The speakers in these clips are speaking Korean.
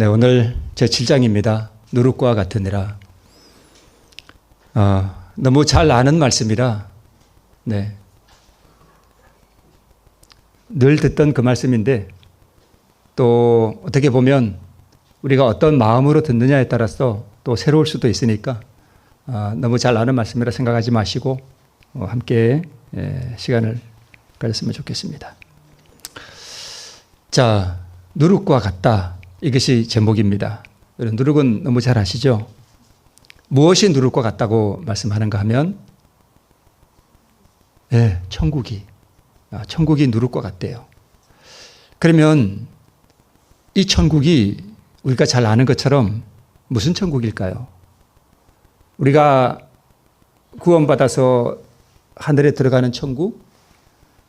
네, 오늘 제 7장입니다. 누룩과 같으니라. 어, 너무 잘 아는 말씀이라, 네. 늘 듣던 그 말씀인데, 또 어떻게 보면 우리가 어떤 마음으로 듣느냐에 따라서 또 새로울 수도 있으니까, 아, 너무 잘 아는 말씀이라 생각하지 마시고, 어, 함께 예, 시간을 가졌으면 좋겠습니다. 자, 누룩과 같다. 이것이 제목입니다. 누룩은 너무 잘 아시죠? 무엇이 누룩과 같다고 말씀하는가 하면, 예, 천국이. 아, 천국이 누룩과 같대요. 그러면 이 천국이 우리가 잘 아는 것처럼 무슨 천국일까요? 우리가 구원받아서 하늘에 들어가는 천국?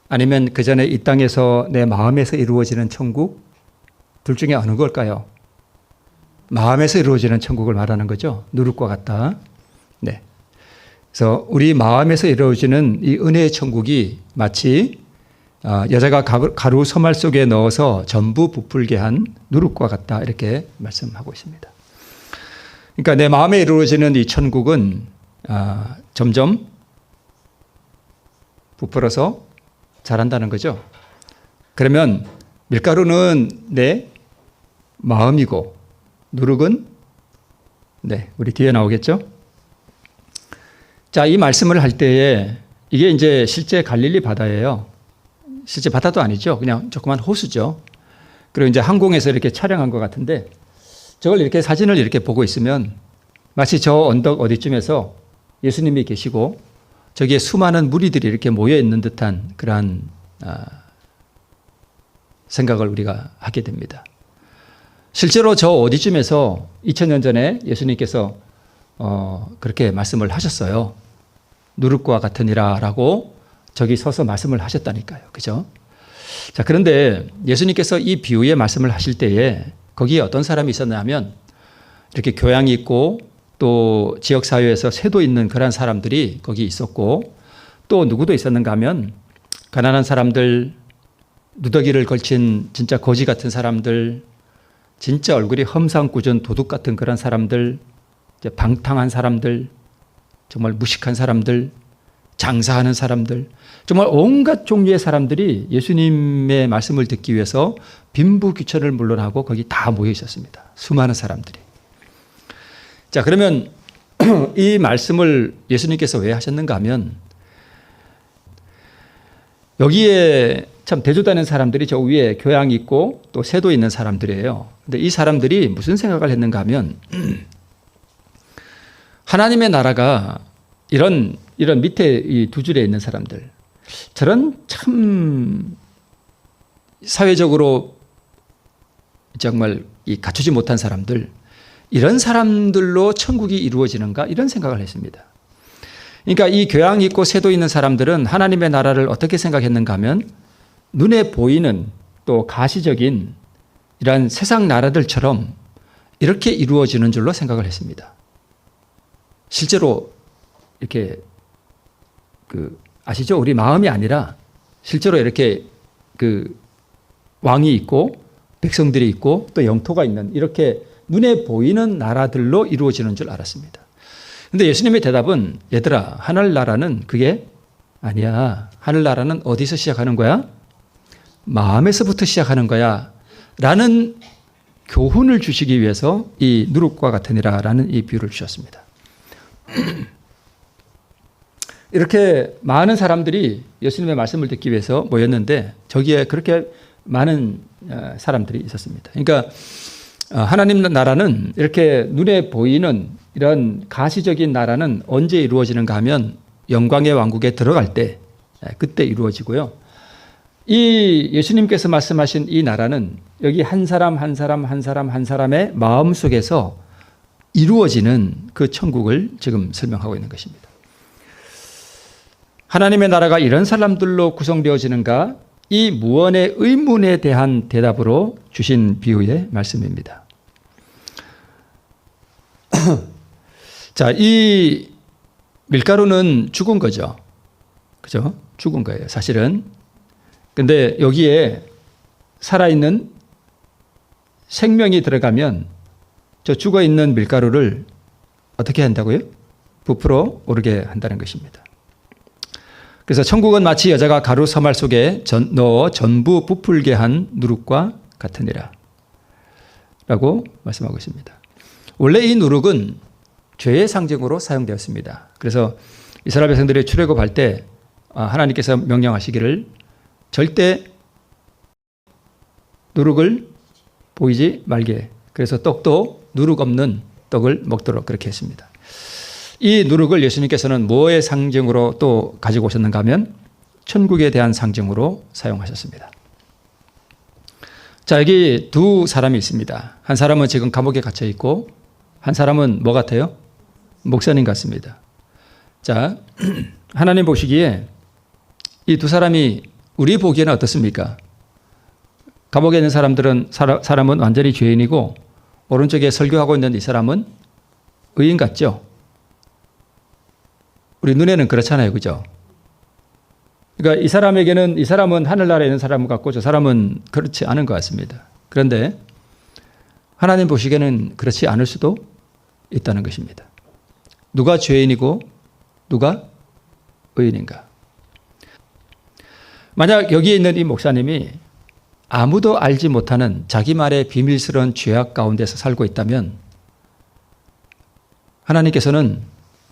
아니면 그 전에 이 땅에서 내 마음에서 이루어지는 천국? 둘 중에 어느 걸까요? 마음에서 이루어지는 천국을 말하는 거죠. 누룩과 같다. 네. 그래서 우리 마음에서 이루어지는 이 은혜의 천국이 마치 아, 여자가 가루 서말 속에 넣어서 전부 부풀게 한 누룩과 같다. 이렇게 말씀하고 있습니다. 그러니까 내 마음에 이루어지는 이 천국은 아, 점점 부풀어서 자란다는 거죠. 그러면 밀가루는 내 마음이고 누룩은 네, 우리 뒤에 나오겠죠? 자, 이 말씀을 할 때에 이게 이제 실제 갈릴리 바다예요. 실제 바다도 아니죠. 그냥 조그만 호수죠. 그리고 이제 항공에서 이렇게 촬영한 것 같은데 저걸 이렇게 사진을 이렇게 보고 있으면 마치 저 언덕 어디쯤에서 예수님이 계시고 저기에 수많은 무리들이 이렇게 모여 있는 듯한 그러한 아, 생각을 우리가 하게 됩니다. 실제로 저 어디쯤에서 2000년 전에 예수님께서 어, 그렇게 말씀을 하셨어요. 누룩과 같으니라라고 저기 서서 말씀을 하셨다니까요. 그죠? 자, 그런데 예수님께서 이 비유의 말씀을 하실 때에 거기에 어떤 사람이 있었냐면 이렇게 교양이 있고 또 지역 사회에서 세도 있는 그런 사람들이 거기 있었고 또 누구도 있었는가 하면 가난한 사람들, 누더기를 걸친 진짜 거지 같은 사람들, 진짜 얼굴이 험상궂은 도둑 같은 그런 사람들, 방탕한 사람들, 정말 무식한 사람들, 장사하는 사람들, 정말 온갖 종류의 사람들이 예수님의 말씀을 듣기 위해서 빈부귀천을 물론하고 거기 다 모여 있었습니다. 수많은 사람들이. 자, 그러면 이 말씀을 예수님께서 왜 하셨는가 하면 여기에 참 대조되는 사람들이 저 위에 교양 있고 또 세도 있는 사람들이에요. 근데 이 사람들이 무슨 생각을 했는가 하면 하나님의 나라가 이런 이런 밑에 이 두 줄에 있는 사람들 저런 참 사회적으로 정말 이 갖추지 못한 사람들 이런 사람들로 천국이 이루어지는가 이런 생각을 했습니다. 그러니까 이 교양 있고 세도 있는 사람들은 하나님의 나라를 어떻게 생각했는가 하면 눈에 보이는 또 가시적인 이러한 세상 나라들처럼 이렇게 이루어지는 줄로 생각을 했습니다. 실제로 이렇게 그 아시죠? 우리 마음이 아니라 실제로 이렇게 그 왕이 있고 백성들이 있고 또 영토가 있는 이렇게 눈에 보이는 나라들로 이루어지는 줄 알았습니다. 근데 예수님의 대답은 얘들아, 하늘나라는 그게 아니야. 하늘나라는 어디서 시작하는 거야? 마음에서부터 시작하는 거야. 라는 교훈을 주시기 위해서 이 누룩과 같으니라 라는 이 비유를 주셨습니다. 이렇게 많은 사람들이 예수님의 말씀을 듣기 위해서 모였는데 저기에 그렇게 많은 어, 사람들이 있었습니다. 그러니까 어, 하나님 나라는 이렇게 눈에 보이는 이런 가시적인 나라는 언제 이루어지는가 하면 영광의 왕국에 들어갈 때 그때 이루어지고요. 이 예수님께서 말씀하신 이 나라는 여기 한 사람 한 사람 한 사람 한 사람의 마음 속에서 이루어지는 그 천국을 지금 설명하고 있는 것입니다. 하나님의 나라가 이런 사람들로 구성되어지는가? 이 무언의 의문에 대한 대답으로 주신 비유의 말씀입니다. 자, 이 밀가루는 죽은 거죠. 그죠? 죽은 거예요, 사실은. 근데 여기에 살아있는 생명이 들어가면 저 죽어 있는 밀가루를 어떻게 한다고요? 부풀어 오르게 한다는 것입니다. 그래서 천국은 마치 여자가 가루 서말 속에 전, 넣어 전부 부풀게 한 누룩과 같으니라. 라고 말씀하고 있습니다. 원래 이 누룩은 죄의 상징으로 사용되었습니다. 그래서 이스라엘 백성들이 출애굽할 때 아, 하나님께서 명령하시기를 절대 누룩을 보이지 말게. 그래서 떡도 누룩 없는 떡을 먹도록 그렇게 했습니다. 이 누룩을 예수님께서는 뭐의 상징으로 또 가지고 오셨는가 하면 천국에 대한 상징으로 사용하셨습니다. 자, 여기 두 사람이 있습니다. 한 사람은 지금 감옥에 갇혀 있고 한 사람은 뭐 같아요? 목사님 같습니다. 자, 하나님 보시기에 이 두 사람이 우리 보기에는 어떻습니까? 감옥에 있는 사람들은 사람은 완전히 죄인이고 오른쪽에 설교하고 있는 이 사람은 의인 같죠? 우리 눈에는 그렇잖아요. 그죠? 그러니까 이 사람에게는 이 사람은 하늘나라에 있는 사람 같고 저 사람은 그렇지 않은 것 같습니다. 그런데 하나님 보시기에는 그렇지 않을 수도 있다는 것입니다. 누가 죄인이고 누가 의인인가? 만약 여기에 있는 이 목사님이 아무도 알지 못하는 자기만의 비밀스러운 죄악 가운데서 살고 있다면 하나님께서는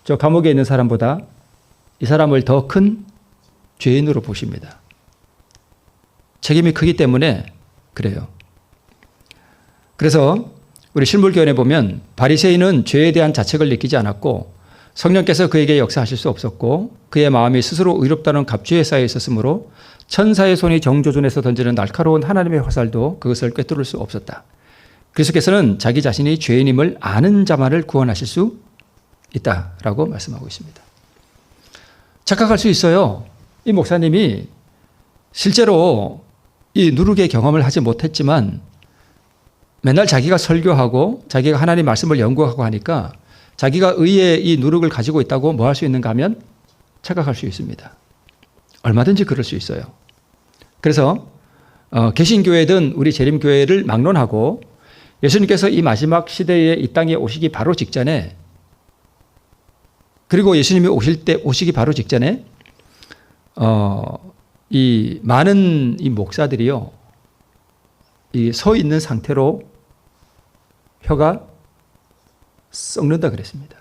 저 감옥에 있는 사람보다 이 사람을 더 큰 죄인으로 보십니다. 책임이 크기 때문에 그래요. 그래서 우리 실물교훈에 보면 바리새인은 죄에 대한 자책을 느끼지 않았고 성령께서 그에게 역사하실 수 없었고 그의 마음이 스스로 의롭다는 갑주에 쌓여 있었으므로 천사의 손이 정조준에서 던지는 날카로운 하나님의 화살도 그것을 꿰뚫을 수 없었다. 그리스도께서는 자기 자신이 죄인임을 아는 자만을 구원하실 수 있다라고 말씀하고 있습니다. 착각할 수 있어요. 이 목사님이 실제로 이 누룩의 경험을 하지 못했지만 맨날 자기가 설교하고 자기가 하나님 말씀을 연구하고 하니까 자기가 의의 이 누룩을 가지고 있다고 뭐 할 수 있는가 하면 착각할 수 있습니다. 얼마든지 그럴 수 있어요. 그래서 어, 개신교회든 우리 재림교회를 막론하고 예수님께서 이 마지막 시대에 이 땅에 오시기 바로 직전에 그리고 예수님이 오실 때 오시기 바로 직전에 어, 이 많은 이 목사들이요 이 서 있는 상태로 혀가 썩는다 그랬습니다.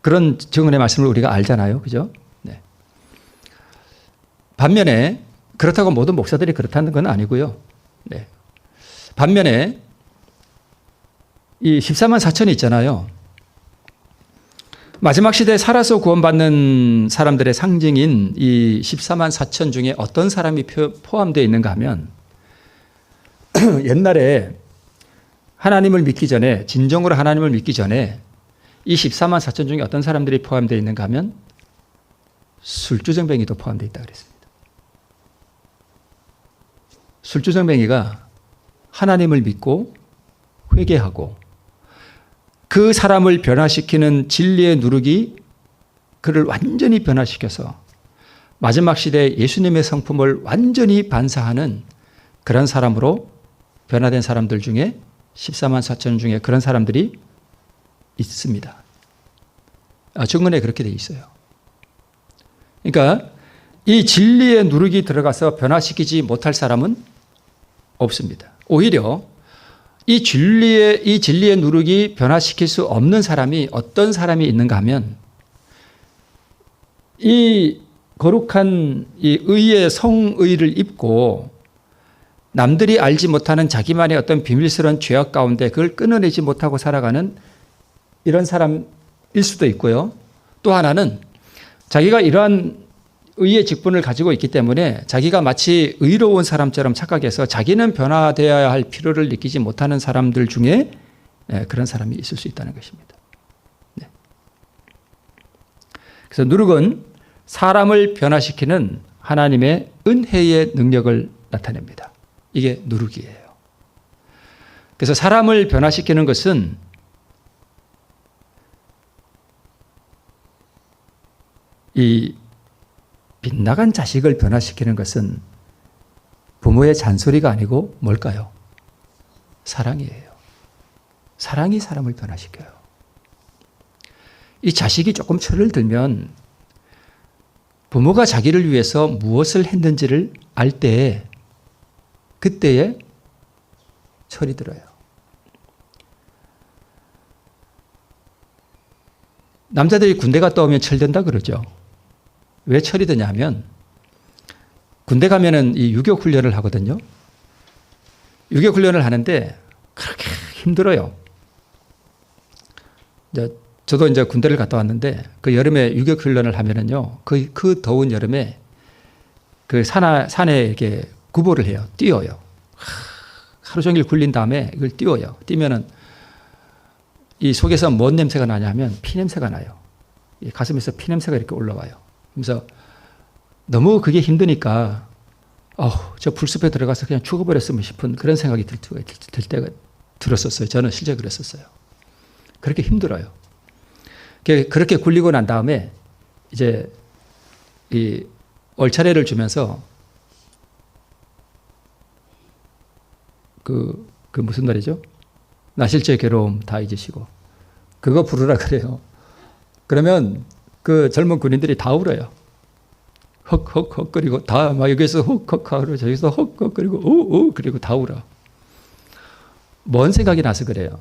그런 증언의 말씀을 우리가 알잖아요. 그죠? 네. 반면에 그렇다고 모든 목사들이 그렇다는 건 아니고요. 네. 반면에 이 14만 4천이 있잖아요. 마지막 시대에 살아서 구원받는 사람들의 상징인 이 14만 4천 중에 어떤 사람이 포함되어 있는가 하면 옛날에 하나님을 믿기 전에 진정으로 하나님을 믿기 전에 이 14만 4천 중에 어떤 사람들이 포함되어 있는가 하면 술주정뱅이도 포함되어 있다 그랬습니다. 술주정뱅이가 하나님을 믿고 회개하고 그 사람을 변화시키는 진리의 누룩이 그를 완전히 변화시켜서 마지막 시대에 예수님의 성품을 완전히 반사하는 그런 사람으로 변화된 사람들 중에 14만 4천 중에 그런 사람들이 있습니다. 아, 증언에 그렇게 돼 있어요. 그러니까 이 진리의 누룩이 들어가서 변화시키지 못할 사람은 없습니다. 오히려 이 진리의 이 진리의 누룩이 변화시킬 수 없는 사람이 어떤 사람이 있는가 하면 이 거룩한 이 의의 성의를 입고 남들이 알지 못하는 자기만의 어떤 비밀스러운 죄악 가운데 그걸 끊어내지 못하고 살아가는 이런 사람일 수도 있고요. 또 하나는 자기가 이러한 의의 직분을 가지고 있기 때문에 자기가 마치 의로운 사람처럼 착각해서 자기는 변화되어야 할 필요를 느끼지 못하는 사람들 중에 예, 그런 사람이 있을 수 있다는 것입니다. 네. 그래서 누룩은 사람을 변화시키는 하나님의 은혜의 능력을 나타냅니다. 이게 누룩이에요. 그래서 사람을 변화시키는 것은 이 빗나간 자식을 변화시키는 것은 부모의 잔소리가 아니고 뭘까요? 사랑이에요. 사랑이 사람을 변화시켜요. 이 자식이 조금 철을 들면 부모가 자기를 위해서 무엇을 했는지를 알 때, 그때에 철이 들어요. 남자들이 군대 갔다 오면 철든다 그러죠. 왜 철이 드냐면, 군대 가면은 이 유격 훈련을 하거든요. 유격 훈련을 하는데 그렇게 힘들어요. 이제 저도 이제 군대를 갔다 왔는데 그 여름에 유격 훈련을 하면은요. 그, 그 더운 여름에 그 산하, 산에 이렇게 구보를 해요. 뛰어요. 하루 종일 굴린 다음에 이걸 띄워요. 뛰면은 이 속에서 뭔 냄새가 나냐면 피 냄새가 나요. 이 가슴에서 피 냄새가 이렇게 올라와요. 그래서 너무 그게 힘드니까 어, 저 불숲에 들어가서 그냥 죽어버렸으면 싶은 그런 생각이 들, 들, 들 때가 들었었어요. 저는 실제 그랬었어요. 그렇게 힘들어요. 그렇게 굴리고 난 다음에 이제 이 얼차례를 주면서 그, 그 무슨 노래죠? 나실제 괴로움 다 잊으시고. 그거 부르라 그래요. 그러면 그 젊은 군인들이 다 울어요. 헉헉헉 그리고 다 막 여기서 헉헉 하고 저기서 헉헉 그리고 우우 그리고 다 울어. 뭔 생각이 나서 그래요.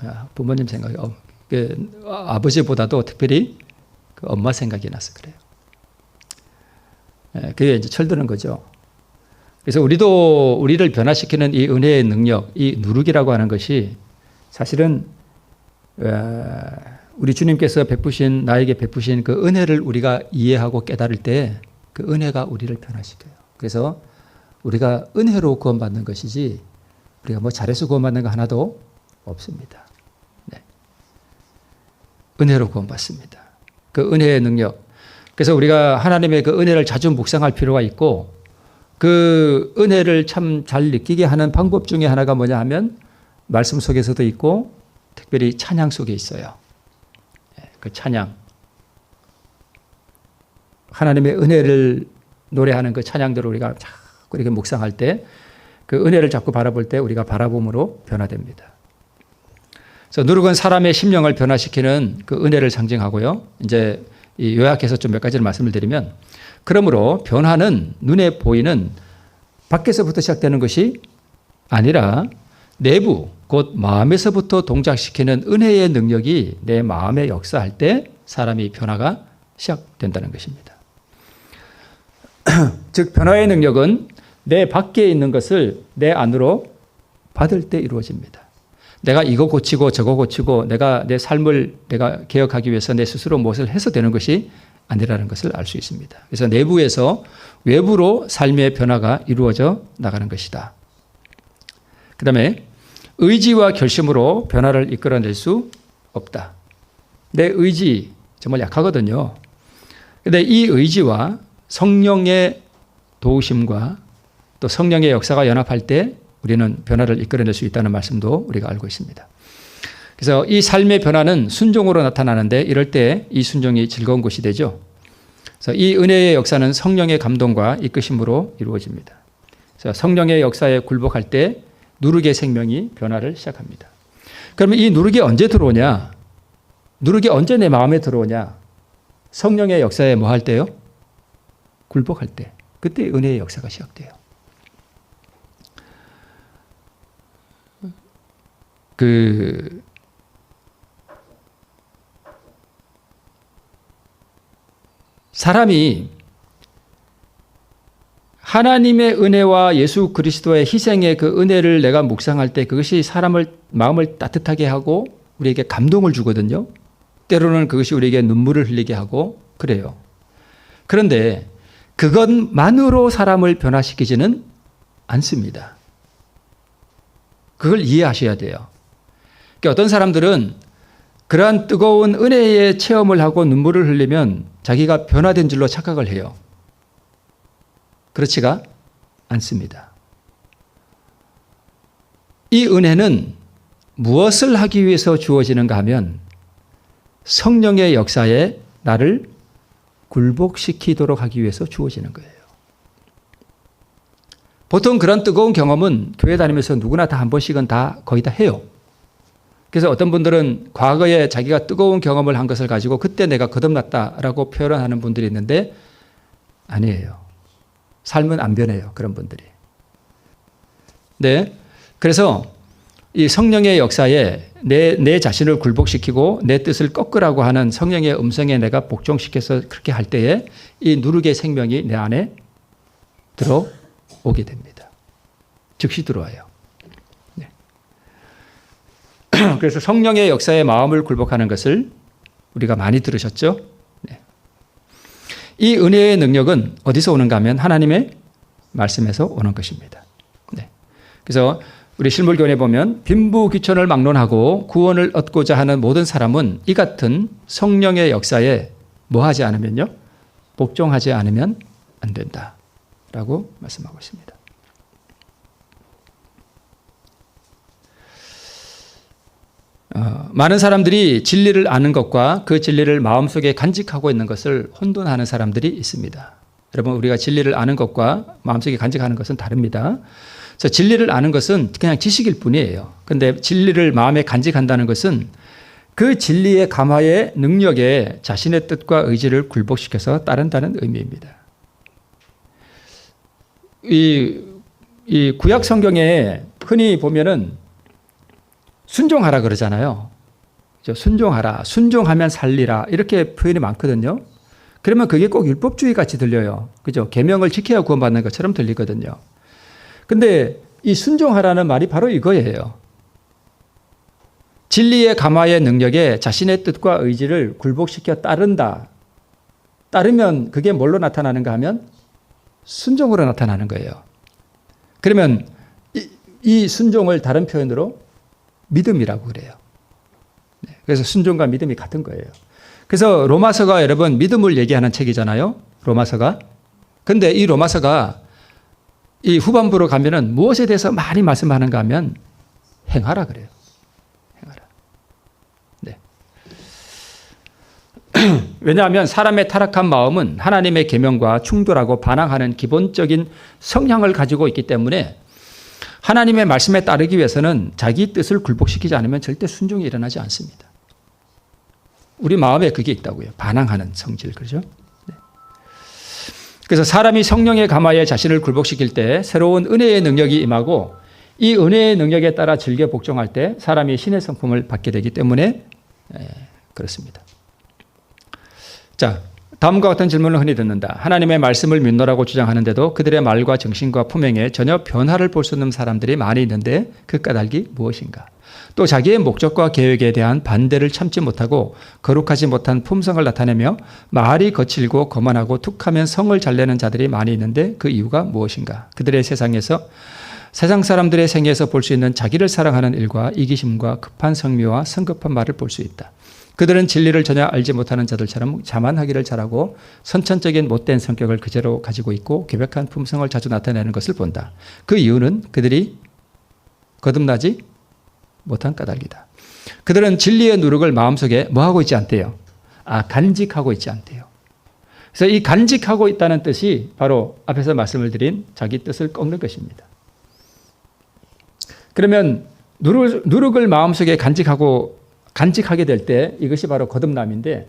아, 부모님 생각이 어, 그, 아버지보다도 특별히 그 엄마 생각이 나서 그래요. 예, 그게 이제 철드는 거죠. 그래서 우리도 우리를 변화시키는 이 은혜의 능력, 이 누르기라고 하는 것이 사실은 우리 주님께서 베푸신 나에게 베푸신 그 은혜를 우리가 이해하고 깨달을 때 그 은혜가 우리를 변화시켜요. 그래서 우리가 은혜로 구원받는 것이지 우리가 뭐 잘해서 구원받는 거 하나도 없습니다. 네. 은혜로 구원받습니다. 그 은혜의 능력. 그래서 우리가 하나님의 그 은혜를 자주 묵상할 필요가 있고 그 은혜를 참 잘 느끼게 하는 방법 중에 하나가 뭐냐 하면 말씀 속에서도 있고 특별히 찬양 속에 있어요. 예, 그 찬양. 하나님의 은혜를 노래하는 그 찬양들을 우리가 자꾸 이렇게 묵상할 때 그 은혜를 자꾸 바라볼 때 우리가 바라봄으로 변화됩니다. 그래서 누룩은 사람의 심령을 변화시키는 그 은혜를 상징하고요. 이제 요약해서 좀 몇 가지를 말씀을 드리면 그러므로 변화는 눈에 보이는 밖에서부터 시작되는 것이 아니라 내부 곧 마음에서부터 동작시키는 은혜의 능력이 내 마음에 역사할 때 사람이 변화가 시작된다는 것입니다. 즉 변화의 능력은 내 밖에 있는 것을 내 안으로 받을 때 이루어집니다. 내가 이거 고치고 저거 고치고 내가 내 삶을 내가 개혁하기 위해서 내 스스로 무엇을 해서 되는 것이 아니라는 것을 알 수 있습니다. 그래서 내부에서 외부로 삶의 변화가 이루어져 나가는 것이다. 그 다음에 의지와 결심으로 변화를 이끌어낼 수 없다. 내 의지 정말 약하거든요. 근데 이 의지와 성령의 도우심과 또 성령의 역사가 연합할 때 우리는 변화를 이끌어낼 수 있다는 말씀도 우리가 알고 있습니다. 그래서 이 삶의 변화는 순종으로 나타나는데 이럴 때 이 순종이 즐거운 것이 되죠. 그래서 이 은혜의 역사는 성령의 감동과 이끄심으로 이루어집니다. 그래서 성령의 역사에 굴복할 때 누룩의 생명이 변화를 시작합니다. 그러면 이 누룩이 언제 들어오냐? 누룩이 언제 내 마음에 들어오냐? 성령의 역사에 뭐 할 때요? 굴복할 때. 그때 은혜의 역사가 시작돼요. 그 사람이 하나님의 은혜와 예수 그리스도의 희생의 그 은혜를 내가 묵상할 때 그것이 사람을 마음을 따뜻하게 하고 우리에게 감동을 주거든요. 때로는 그것이 우리에게 눈물을 흘리게 하고 그래요. 그런데 그것만으로 사람을 변화시키지는 않습니다. 그걸 이해하셔야 돼요. 그러니까 어떤 사람들은 그러한 뜨거운 은혜의 체험을 하고 눈물을 흘리면 자기가 변화된 줄로 착각을 해요. 그렇지가 않습니다. 이 은혜는 무엇을 하기 위해서 주어지는가 하면 성령의 역사에 나를 굴복시키도록 하기 위해서 주어지는 거예요. 보통 그런 뜨거운 경험은 교회 다니면서 누구나 다 한 번씩은 다 거의 다 해요. 그래서 어떤 분들은 과거에 자기가 뜨거운 경험을 한 것을 가지고 그때 내가 거듭났다라고 표현을 하는 분들이 있는데 아니에요. 삶은 안 변해요. 그런 분들이. 네. 그래서 이 성령의 역사에 내, 내 자신을 굴복시키고 내 뜻을 꺾으라고 하는 성령의 음성에 내가 복종시켜서 그렇게 할 때에 이 누르게 생명이 내 안에 들어오게 됩니다. 즉시 들어와요. 네. 그래서 성령의 역사에 마음을 굴복하는 것을 우리가 많이 들으셨죠? 네. 이 은혜의 능력은 어디서 오는가 하면 하나님의 말씀에서 오는 것입니다. 네. 그래서 우리 실물교훈에 보면 빈부귀천을 막론하고 구원을 얻고자 하는 모든 사람은 이 같은 성령의 역사에 뭐 하지 않으면요? 복종하지 않으면 안 된다 라고 말씀하고 있습니다. 어, 많은 사람들이 진리를 아는 것과 그 진리를 마음속에 간직하고 있는 것을 혼돈하는 사람들이 있습니다. 여러분 우리가 진리를 아는 것과 마음속에 간직하는 것은 다릅니다. 그래서 진리를 아는 것은 그냥 지식일 뿐이에요. 근데 진리를 마음에 간직한다는 것은 그 진리의 감화의 능력에 자신의 뜻과 의지를 굴복시켜서 따른다는 의미입니다. 이, 이 구약 성경에 흔히 보면은 순종하라 그러잖아요. 순종하라, 순종하면 살리라 이렇게 표현이 많거든요. 그러면 그게 꼭 율법주의 같이 들려요. 그죠? 계명을 지켜야 구원받는 것처럼 들리거든요. 근데 이 순종하라는 말이 바로 이거예요. 진리의 감화의 능력에 자신의 뜻과 의지를 굴복시켜 따른다. 따르면 그게 뭘로 나타나는가 하면 순종으로 나타나는 거예요. 그러면 이, 이 순종을 다른 표현으로 믿음이라고 그래요. 네, 그래서 순종과 믿음이 같은 거예요. 그래서 로마서가 여러분 믿음을 얘기하는 책이잖아요. 로마서가. 근데 이 로마서가 이 후반부로 가면은 무엇에 대해서 많이 말씀하는가 하면 행하라 그래요. 행하라. 네. 왜냐하면 사람의 타락한 마음은 하나님의 계명과 충돌하고 반항하는 기본적인 성향을 가지고 있기 때문에 하나님의 말씀에 따르기 위해서는 자기 뜻을 굴복시키지 않으면 절대 순종이 일어나지 않습니다. 우리 마음에 그게 있다고요. 반항하는 성질, 그죠? 네. 그래서 사람이 성령의 감화에 자신을 굴복시킬 때 새로운 은혜의 능력이 임하고 이 은혜의 능력에 따라 즐겨 복종할 때 사람이 신의 성품을 받게 되기 때문에 예, 그렇습니다. 자, 다음과 같은 질문을 흔히 듣는다. 하나님의 말씀을 믿노라고 주장하는데도 그들의 말과 정신과 품행에 전혀 변화를 볼 수 없는 사람들이 많이 있는데 그 까닭이 무엇인가? 또 자기의 목적과 계획에 대한 반대를 참지 못하고 거룩하지 못한 품성을 나타내며 말이 거칠고 거만하고 툭하면 성을 잘 내는 자들이 많이 있는데 그 이유가 무엇인가? 그들의 세상에서 세상 사람들의 생애에서 볼 수 있는 자기를 사랑하는 일과 이기심과 급한 성미와 성급한 말을 볼 수 있다. 그들은 진리를 전혀 알지 못하는 자들처럼 자만하기를 잘하고 선천적인 못된 성격을 그대로 가지고 있고 괴벽한 품성을 자주 나타내는 것을 본다. 그 이유는 그들이 거듭나지 못한 까닭이다. 그들은 진리의 누룩을 마음속에 뭐 하고 있지 않대요? 아, 간직하고 있지 않대요. 그래서 이 간직하고 있다는 뜻이 바로 앞에서 말씀을 드린 자기 뜻을 꺾는 것입니다. 그러면 누룩, 누룩 을 마음속에 간직하고 간직하게 될 때 이것이 바로 거듭남인데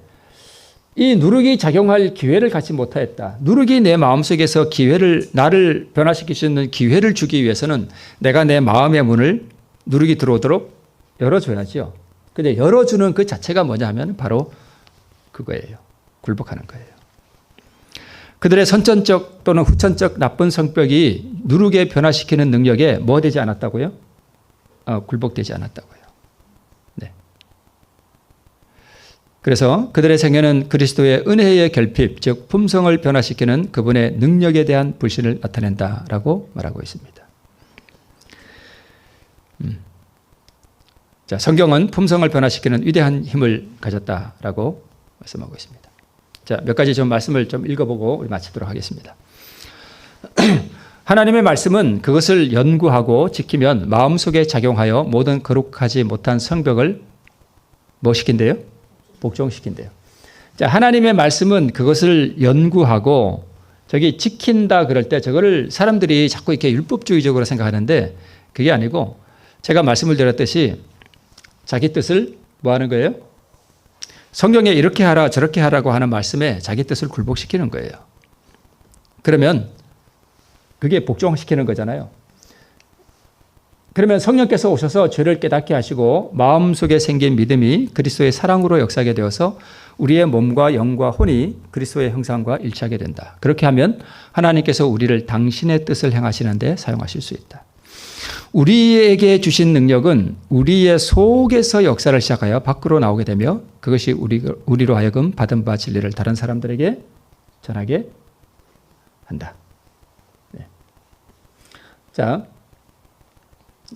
이 누룩이 작용할 기회를 갖지 못하였다. 누룩이 내 마음속에서 기회를 나를 변화시킬 수 있는 기회를 주기 위해서는 내가 내 마음의 문을 누룩이 들어오도록 열어줘야지요. 근데 열어주는 그 자체가 뭐냐 하면 바로 그거예요. 굴복하는 거예요. 그들의 선천적 또는 후천적 나쁜 성격이 누룩에 변화시키는 능력에 뭐 되지 않았다고요? 어, 굴복되지 않았다고요. 네. 그래서 그들의 생애는 그리스도의 은혜의 결핍, 즉 품성을 변화시키는 그분의 능력에 대한 불신을 나타낸다라고 말하고 있습니다. 음. 자, 성경은 품성을 변화시키는 위대한 힘을 가졌다라고 말씀하고 있습니다. 자, 몇 가지 좀 말씀을 좀 읽어보고 우리 마치도록 하겠습니다. 하나님의 말씀은 그것을 연구하고 지키면 마음속에 작용하여 모든 거룩하지 못한 성벽을 뭐 시킨대요? 복종시킨대요. 자, 하나님의 말씀은 그것을 연구하고 저기 지킨다 그럴 때 저거를 사람들이 자꾸 이렇게 율법주의적으로 생각하는데 그게 아니고 제가 말씀을 드렸듯이 자기 뜻을 뭐 하는 거예요? 성경에 이렇게 하라 저렇게 하라고 하는 말씀에 자기 뜻을 굴복시키는 거예요. 그러면 그게 복종시키는 거잖아요. 그러면 성령께서 오셔서 죄를 깨닫게 하시고 마음속에 생긴 믿음이 그리스도의 사랑으로 역사하게 되어서 우리의 몸과 영과 혼이 그리스도의 형상과 일치하게 된다. 그렇게 하면 하나님께서 우리를 당신의 뜻을 행하시는데 사용하실 수 있다. 우리에게 주신 능력은 우리의 속에서 역사를 시작하여 밖으로 나오게 되며 그것이 우리, 우리로 하여금 받은 바 진리를 다른 사람들에게 전하게 한다. 네. 자,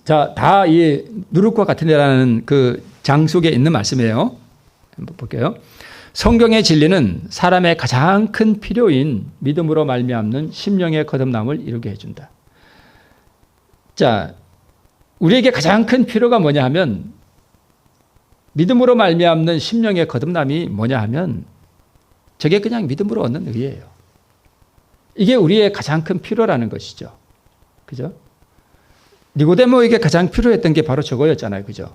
자, 다 이 누룩과 같은 데라는 그 장 속에 있는 말씀이에요. 한번 볼게요. 성경의 진리는 사람의 가장 큰 필요인 믿음으로 말미암는 심령의 거듭남을 이루게 해준다. 자, 우리에게 가장 큰 필요가 뭐냐 하면 믿음으로 말미암는 심령의 거듭남이 뭐냐 하면 저게 그냥 믿음으로 얻는 의예요. 이게 우리의 가장 큰 필요라는 것이죠. 그죠? 니고데모에게 가장 필요했던 게 바로 저거였잖아요. 그죠?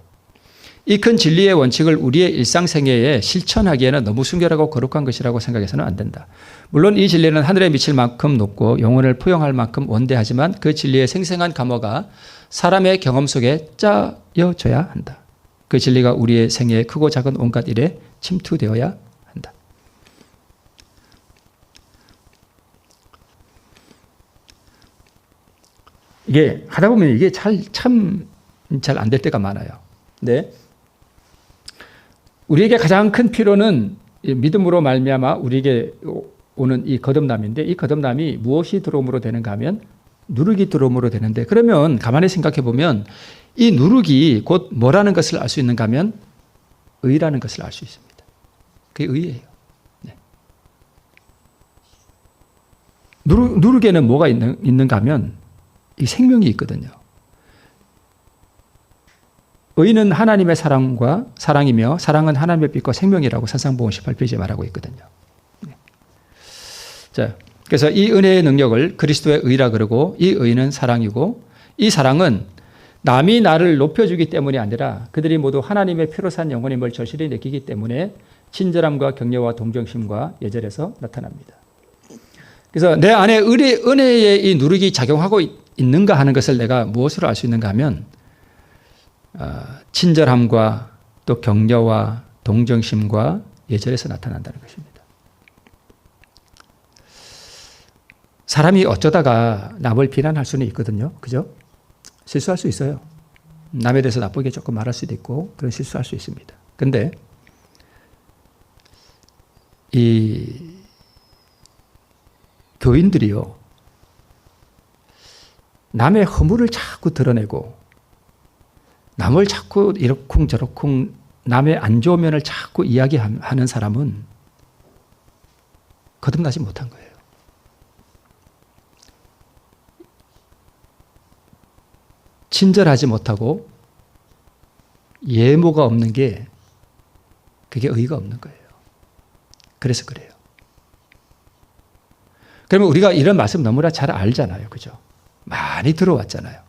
이 큰 진리의 원칙을 우리의 일상생애에 실천하기에는 너무 순결하고 거룩한 것이라고 생각해서는 안 된다. 물론 이 진리는 하늘에 미칠 만큼 높고 영혼을 포용할 만큼 원대하지만 그 진리의 생생한 감화가 사람의 경험 속에 짜여져야 한다. 그 진리가 우리의 생애에 크고 작은 온갖 일에 침투되어야 한다. 이게 하다 보면 이게 참 잘 안 될 때가 많아요. 네. 우리에게 가장 큰 필요는 믿음으로 말미암아 우리에게 오는 이 거듭남인데 이 거듭남이 무엇이 들어옴으로 되는가 하면 누룩이 들어옴으로 되는데 그러면 가만히 생각해 보면 이 누룩이 곧 뭐라는 것을 알 수 있는가 하면 의라는 것을 알 수 있습니다. 그게 의예요. 네. 누룩, 누룩에는 뭐가 있는, 있는가 하면 이 생명이 있거든요. 의는 하나님의 사랑과 사랑이며 사랑은 하나님의 빛과 생명이라고 사상보험 18페이지에 말하고 있거든요. 네. 자, 그래서 이 은혜의 능력을 그리스도의 의라 그러고 이 의는 사랑이고 이 사랑은 남이 나를 높여주기 때문이 아니라 그들이 모두 하나님의 피로 산 영혼임을 절실히 느끼기 때문에 친절함과 격려와 동정심과 예절에서 나타납니다. 그래서 내 안에 은혜, 은혜의 이 누룩이 작용하고 있는가 하는 것을 내가 무엇으로 알 수 있는가 하면 어, 친절함과 또 격려와 동정심과 예절에서 나타난다는 것입니다. 사람이 어쩌다가 남을 비난할 수는 있거든요. 그죠? 실수할 수 있어요. 남에 대해서 나쁘게 조금 말할 수도 있고 그런 실수할 수 있습니다. 근데 이 교인들이요. 남의 허물을 자꾸 드러내고 남을 자꾸 이러쿵저러쿵 남의 안 좋은 면을 자꾸 이야기하는 사람은 거듭나지 못한 거예요. 친절하지 못하고 예모가 없는 게 그게 의의가 없는 거예요. 그래서 그래요. 그러면 우리가 이런 말씀 너무나 잘 알잖아요. 그죠? 많이 들어왔잖아요.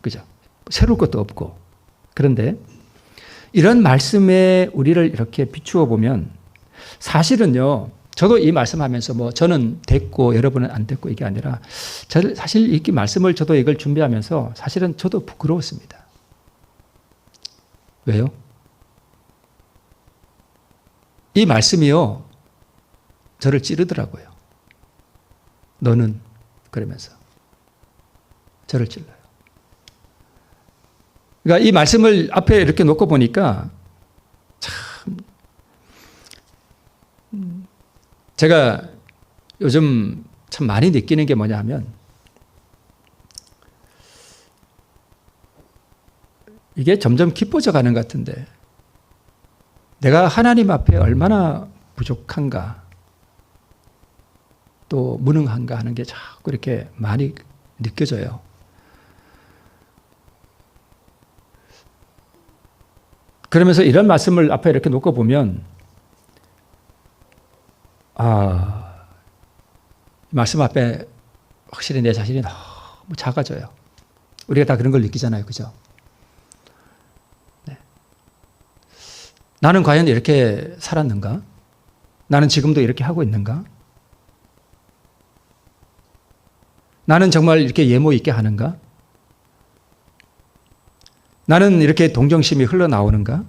그죠? 새로울 것도 없고. 그런데 이런 말씀에 우리를 이렇게 비추어 보면 사실은요, 저도 이 말씀하면서 뭐 저는 됐고 여러분은 안 됐고 이게 아니라 사실 이 말씀을 저도 이걸 준비하면서 사실은 저도 부끄러웠습니다. 왜요? 이 말씀이요, 저를 찌르더라고요. 너는 그러면서 저를 찔러요. 그러니까 이 말씀을 앞에 이렇게 놓고 보니까 참 제가 요즘 참 많이 느끼는 게 뭐냐 하면 이게 점점 깊어져 가는 것 같은데 내가 하나님 앞에 얼마나 부족한가 또 무능한가 하는 게 자꾸 이렇게 많이 느껴져요. 그러면서 이런 말씀을 앞에 이렇게 놓고 보면, 아, 말씀 앞에 확실히 내 자신이 너무 작아져요. 우리가 다 그런 걸 느끼잖아요. 그죠? 네. 나는 과연 이렇게 살았는가? 나는 지금도 이렇게 하고 있는가? 나는 정말 이렇게 예모 있게 하는가? 나는 이렇게 동정심이 흘러나오는가?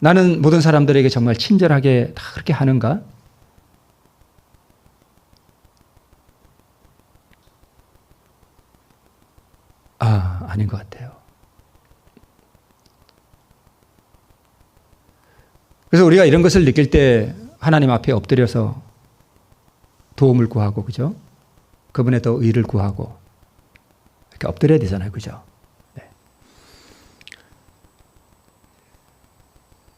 나는 모든 사람들에게 정말 친절하게 다 그렇게 하는가? 아, 아닌 것 같아요. 그래서 우리가 이런 것을 느낄 때 하나님 앞에 엎드려서 도움을 구하고, 그죠? 그분의 더 의를 구하고, 이렇게 엎드려야 되잖아요. 그죠?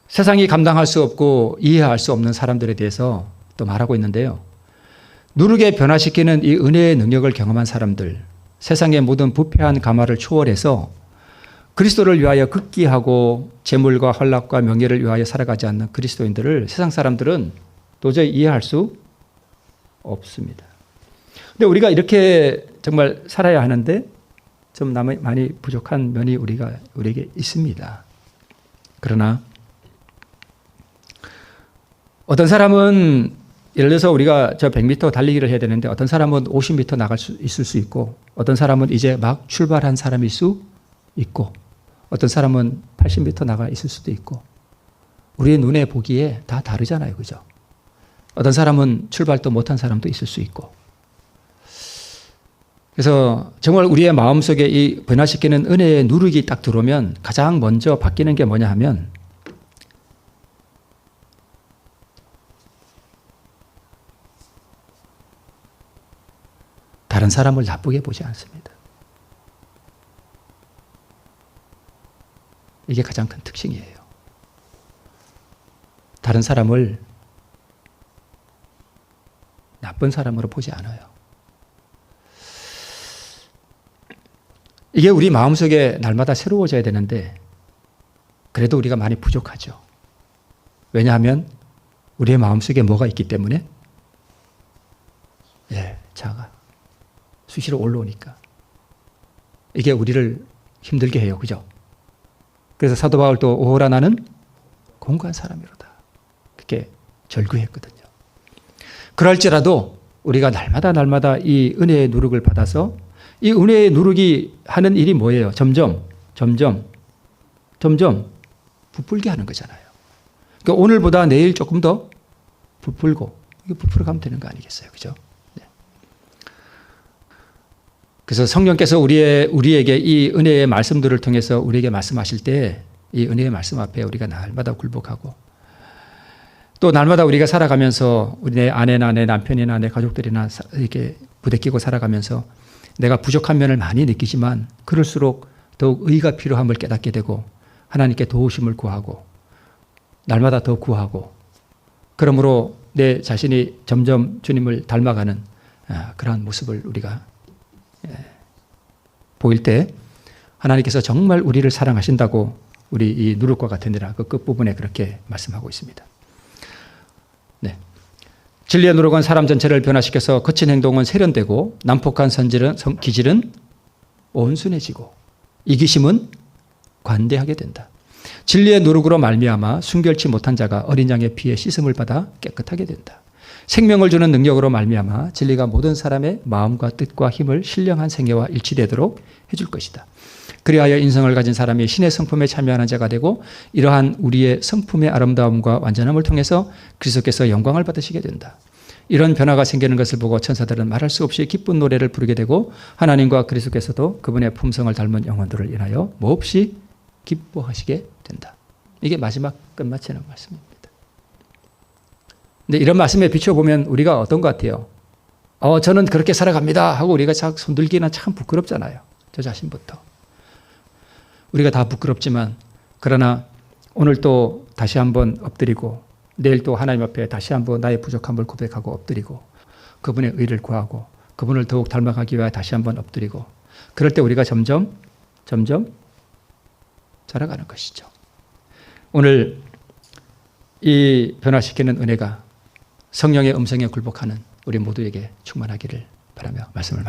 세상이 감당할 수 없고 이해할 수 없는 사람들에 대해서 또 말하고 있는데요. 누르게 변화시키는 이 은혜의 능력을 경험한 사람들, 세상의 모든 부패한 가마를 초월해서 그리스도를 위하여 극기하고 재물과 헐락과 명예를 위하여 살아가지 않는 그리스도인들을 세상 사람들은 도저히 이해할 수 없습니다. 근데 우리가 이렇게 정말 살아야 하는데 좀 많이 부족한 면이 우리가 우리에게 있습니다. 그러나 어떤 사람은 예를 들어서 우리가 저 100m 달리기를 해야 되는데 어떤 사람은 50m 나갈 수 있을 수 있고 어떤 사람은 이제 막 출발한 사람일 수 있고 어떤 사람은 80m 나가 있을 수도 있고 우리의 눈에 보기에 다 다르잖아요. 그죠? 어떤 사람은 출발도 못한 사람도 있을 수 있고 그래서 정말 우리의 마음속에 이 변화시키는 은혜의 누룩이 딱 들어오면 가장 먼저 바뀌는 게 뭐냐 하면 다른 사람을 나쁘게 보지 않습니다. 이게 가장 큰 특징이에요. 다른 사람을 나쁜 사람으로 보지 않아요. 이게 우리 마음속에 날마다 새로워져야 되는데, 그래도 우리가 많이 부족하죠. 왜냐하면 우리의 마음속에 뭐가 있기 때문에? 예, 자가. 수시로 올라오니까. 이게 우리를 힘들게 해요. 그죠? 그래서 사도 바울도 오호라 나는 공고한 사람이로다. 그렇게 절규했거든요. 그럴지라도 우리가 날마다 날마다 이 은혜의 누룩을 받아서 이 은혜의 누룩이 하는 일이 뭐예요? 점점, 점점, 점점 부풀게 하는 거잖아요. 그러니까 오늘보다 내일 조금 더 부풀고, 부풀어 가면 되는 거 아니겠어요? 그죠? 그래서 성령께서 우리의, 우리에게 이 은혜의 말씀들을 통해서 우리에게 말씀하실 때 이 은혜의 말씀 앞에 우리가 날마다 굴복하고 또 날마다 우리가 살아가면서 우리 내 아내나 내 남편이나 내 가족들이나 이렇게 부대끼고 살아가면서 내가 부족한 면을 많이 느끼지만 그럴수록 더욱 의가 필요함을 깨닫게 되고 하나님께 도우심을 구하고 날마다 더 구하고 그러므로 내 자신이 점점 주님을 닮아가는 아, 그러한 모습을 우리가 예. 보일 때 하나님께서 정말 우리를 사랑하신다고 우리 이 누룩과 같으니라 그 끝부분에 그렇게 말씀하고 있습니다. 네. 진리의 누룩은 사람 전체를 변화시켜서 거친 행동은 세련되고 난폭한 선질은, 기질은 온순해지고 이기심은 관대하게 된다. 진리의 누룩으로 말미암아 순결치 못한 자가 어린 양의 피에 씻음을 받아 깨끗하게 된다. 생명을 주는 능력으로 말미암아 진리가 모든 사람의 마음과 뜻과 힘을 신령한 생애와 일치되도록 해줄 것이다. 그리하여 인성을 가진 사람이 신의 성품에 참여하는 자가 되고 이러한 우리의 성품의 아름다움과 완전함을 통해서 그리스도께서 영광을 받으시게 된다. 이런 변화가 생기는 것을 보고 천사들은 말할 수 없이 기쁜 노래를 부르게 되고 하나님과 그리스도께서도 그분의 품성을 닮은 영혼들을 인하여 몹시 기뻐하시게 된다. 이게 마지막 끝마치는 말씀입니다. 근데 이런 말씀에 비춰보면 우리가 어떤 것 같아요? 어, 저는 그렇게 살아갑니다. 하고 우리가 참 손들기는 참 부끄럽잖아요. 저 자신부터. 우리가 다 부끄럽지만, 그러나 오늘 또 다시 한번 엎드리고, 내일 또 하나님 앞에 다시 한번 나의 부족함을 고백하고 엎드리고, 그분의 의를 구하고, 그분을 더욱 닮아가기 위해 다시 한번 엎드리고, 그럴 때 우리가 점점, 점점 자라가는 것이죠. 오늘 이 변화시키는 은혜가 성령의 음성에 굴복하는 우리 모두에게 충만하기를 바라며 말씀을 마칩니다.